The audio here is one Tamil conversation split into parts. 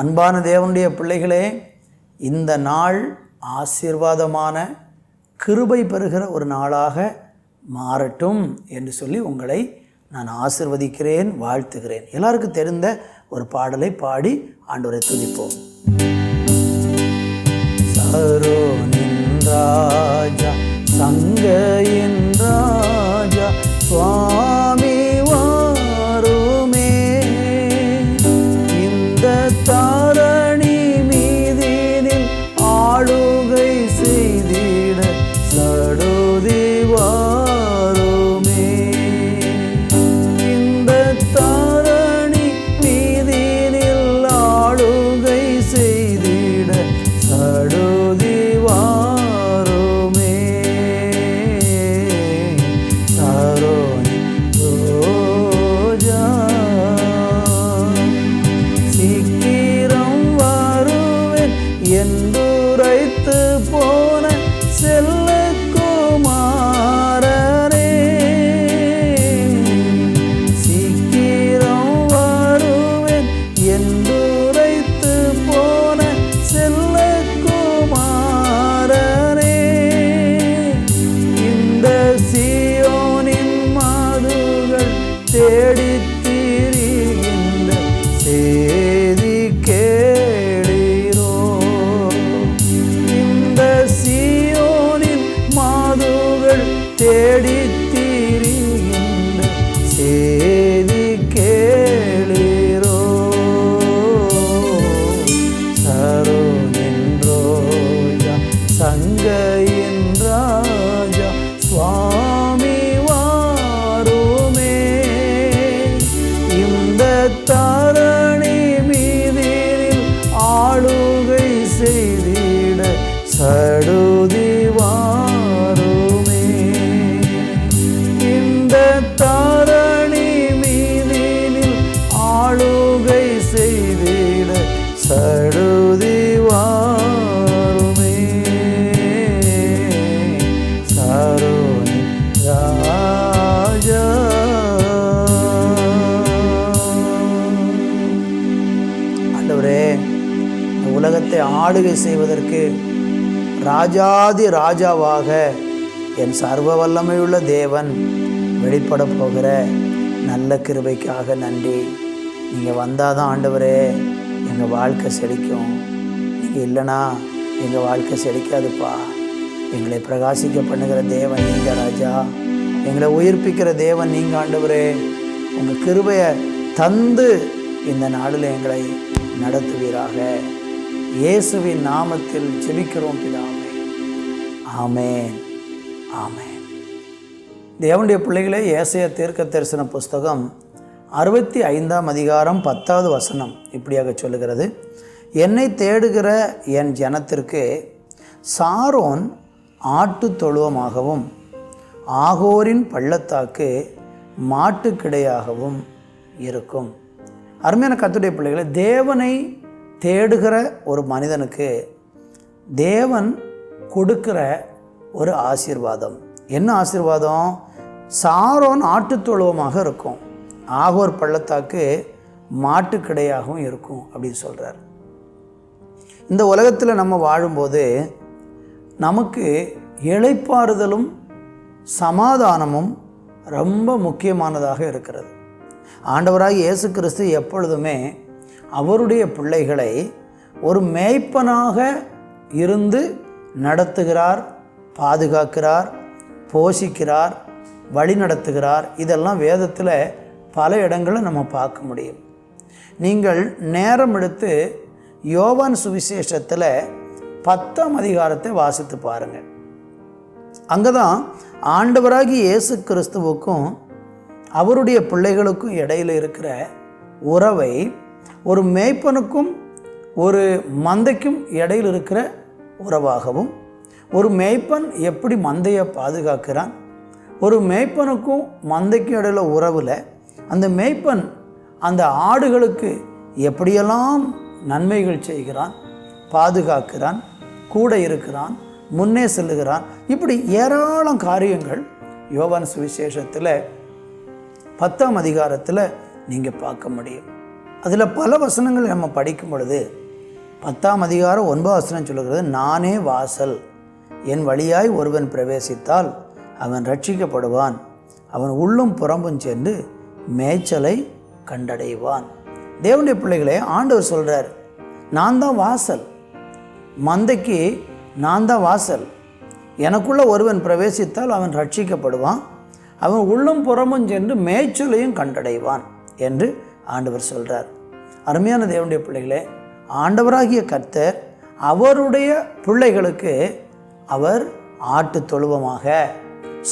அன்பான தேவனுடைய பிள்ளைகளே இந்த நாள் ஆசீர்வாதமான கிருபை பெறுகிற ஒரு நாளாக மாறட்டும் என்று சொல்லி உங்களை நான் ஆசிர்வதிக்கிறேன் வாழ்த்துகிறேன். எல்லாருக்கும் தெரிந்த ஒரு பாடலை பாடி ஆண்டவரை துதிப்போம். சாரோ தேடி உலகத்தை ஆளுகை செய்வதற்கு ராஜாதி ராஜாவாக என் சர்வ வல்லமையுள்ள தேவன் வெளிப்பட போகிற நல்ல கிருபைக்காக நன்றி. நீங்கள் வந்தால் தான் ஆண்டவரே எங்கள் வாழ்க்கை செழிக்கும். நீங்கள் இல்லைனா எங்கள் வாழ்க்கை செழிக்காதுப்பா. எங்களை பிரகாசிக்க பண்ணுகிற தேவன் நீங்கள் ராஜா. எங்களை உயிர்ப்பிக்கிற தேவன் நீங்கள் ஆண்டவரே. உங்கள் கிருபையை தந்து இந்த நாளில் எங்களை நடத்துவீராக. இயேசுவின் நாமத்தில் ஜெபிக்கிறோம் பிதாவே. ஆமேன். ஆமேன். தேவனுடைய பிள்ளைகளே ஏசைய தீர்க்க தரிசன புஸ்தகம் அறுபத்தி ஐந்தாம் அதிகாரம் பத்தாவது வசனம் இப்படியாக சொல்லுகிறது. என்னை தேடுகிற என் ஜனத்திற்கு சாரோன் ஆட்டு தொழுவமாகவும் ஆகோரின் பள்ளத்தாக்கு மாட்டுக்கிடையாகவும் இருக்கும். அருமையான கத்துடைய பிள்ளைகளை தேவனை தேடுகிற ஒரு மனிதனுக்கு தேவன் கொடுக்கிற ஒரு ஆசீர்வாதம். என்ன ஆசீர்வாதம்? சாரோன் ஆட்டுத்தொழுவமாக இருக்கும். ஆகோர் பள்ளத்தாக்கு மாட்டுக்கிடையாகவும் இருக்கும் அப்படின்னு சொல்கிறார் இந்த உலகத்தில் நம்ம வாழும்போது நமக்கு இளைப்பாறுதலும் சமாதானமும் ரொம்ப முக்கியமானதாக இருக்கிறது. ஆண்டவராக இயேசு கிறிஸ்து எப்பொழுதுமே அவருடைய பிள்ளைகளை ஒரு மேய்ப்பனாக இருந்து நடத்துகிறார் பாதுகாக்கிறார் போஷிக்கிறார் வழி நடத்துகிறார். இதெல்லாம் வேதத்தில் பல இடங்களில் நம்ம பார்க்க முடியும். நீங்கள் நேரம் எடுத்து யோவான் சுவிசேஷத்தில் பத்தாம் அதிகாரத்தை வாசித்து பாருங்கள் அங்கே தான் ஆண்டவராகி இயேசு கிறிஸ்துவுக்கும் அவருடைய பிள்ளைகளுக்கும் இடையில் இருக்கிற உறவை ஒரு மேய்ப்பனுக்கும் ஒரு மந்தைக்கும் இடையில் இருக்கிற உறவாகவும் ஒரு மேய்ப்பன் எப்படி மந்தையை பாதுகாக்கிறான் ஒரு மேய்ப்பனுக்கும் மந்தைக்கும் இடையில உறவில் அந்த மேய்ப்பன் அந்த ஆடுகளுக்கு எப்படியெல்லாம் நன்மைகள் செய்கிறான் பாதுகாக்கிறான் கூட இருக்கிறான் முன்னே செல்லுகிறான் இப்படி ஏராளம் காரியங்கள் யோவான் சுவிசேஷத்தில் பத்தாம் அதிகாரத்தில் நீங்கள் பார்க்க முடியும். அதில் பல வசனங்கள் நம்ம படிக்கும் பொழுது பத்தாம் அதிகாரம் ஒன்பது வசனம் சொல்லுகிறது நானே வாசல். என் வழியாய் ஒருவன் பிரவேசித்தால் அவன் ரட்சிக்கப்படுவான் அவன் உள்ளும் புறம்பும் சென்று மேய்ச்சலை கண்டடைவான். தேவனுடைய பிள்ளைகளே ஆண்டவர் சொல்கிறார் நான் தான் வாசல். மந்தைக்கு நான் தான் வாசல். எனக்குள்ள ஒருவன் பிரவேசித்தால் அவன் ரட்சிக்கப்படுவான் அவன் உள்ளும் புறமும் சென்று மேய்ச்சலையும் கண்டடைவான். என்று ஆண்டவர் சொல்கிறார் அருமையான தேவனுடைய பிள்ளைகளே ஆண்டவராகிய கர்த்தர் அவருடைய பிள்ளைகளுக்கு அவர் ஆட்டு தொழுவமாக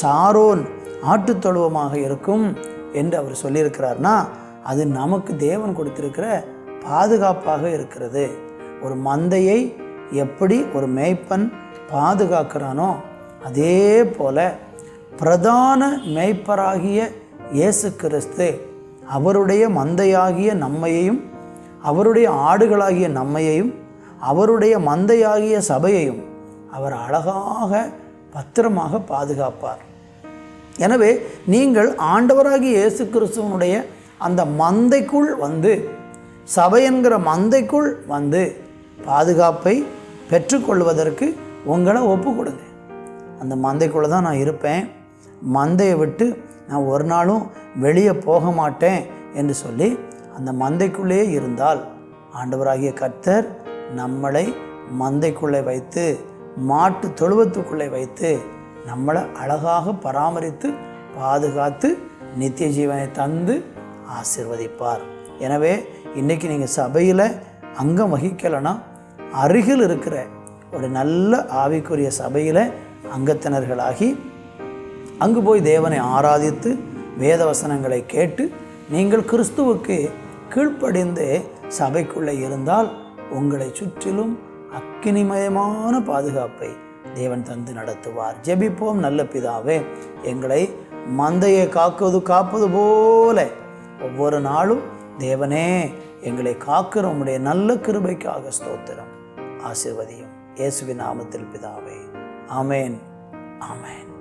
சாரோன் ஆட்டு தொழுவமாக இருக்கும் என்று அவர் சொல்லியிருக்கிறார்னா அது நமக்கு தேவன் கொடுத்திருக்கிற பாதுகாப்பாக இருக்கிறது. ஒரு மந்தையை எப்படி ஒரு மேய்ப்பன் பாதுகாக்கிறானோ அதே போல பிரதான மேய்ப்பராகிய இயேசு கிறிஸ்து அவருடைய மந்தையாகிய நம்மையையும் அவருடைய ஆடுகளாகிய நம்மையையும் அவருடைய மந்தையாகிய சபையையும் அவர் அழகாக பத்திரமாக பாதுகாப்பார். எனவே நீங்கள் ஆண்டவராகிய இயேசு கிறிஸ்துவனுடைய அந்த மந்தைக்குள் வந்து சபை என்கிற மந்தைக்குள் வந்து பாதுகாப்பை பெற்றுக்கொள்வதற்கு உங்களை ஒப்பு கொடுங்க அந்த மந்தைக்குள்ளே தான் நான் இருப்பேன். மந்தையை விட்டு நான் ஒரு நாளும் வெளியே போக மாட்டேன் என்று சொல்லி அந்த மந்தைக்குள்ளேயே இருந்தால் ஆண்டவராகிய கர்த்தர் நம்மளை மந்தைக்குள்ளே வைத்து மாட்டு தொழுவத்துக்குள்ளே வைத்து நம்மளை அழகாக பராமரித்து பாதுகாத்து நித்திய ஜீவனை தந்து ஆசிர்வதிப்பார். எனவே இன்றைக்கி நீங்கள் சபையில் அங்கம் வகிக்கலைன்னா அருகில் இருக்கிற ஒரு நல்ல ஆவிக்குரிய சபையில் அங்கத்தினர்களாகி அங்கு போய் தேவனை ஆராதித்து வேத வசனங்களை கேட்டு நீங்கள் கிறிஸ்துவுக்கு கீழ்ப்படிந்து சபைக்குள்ளே இருந்தால் உங்களை சுற்றிலும் அக்கினிமயமான பாதுகாப்பை தேவன் தந்து நடத்துவார். ஜெபிப்போம் நல்ல பிதாவே எங்களை மந்தையை காக்குவது காப்பது போல ஒவ்வொரு நாளும் தேவனே எங்களை காக்கிற உம்முடைய நல்ல கிருபைக்காக ஸ்தோத்திரம். ஆசிர்வதியும். இயேசுவின் நாமத்தில் பிதாவே. ஆமேன். ஆமேன்.